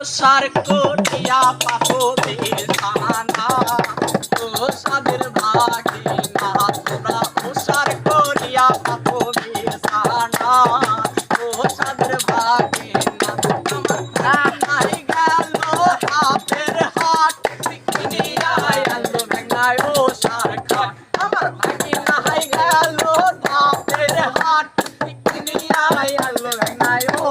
সার কোটিয়া পাপবে সানা ও সাদের ভাগি না তোরা ও সার কোটিয়া পাপবে সানা ও সাদের ভাগি না আমার নাই গেল হাতের হাট। কিনিয়া আলো ভেঙায় ও সার আমার ভাগি নাই গেল হাতের হাট। কিনিয়া আলো ভেঙায় ও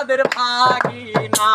তাদের ভাগিনা।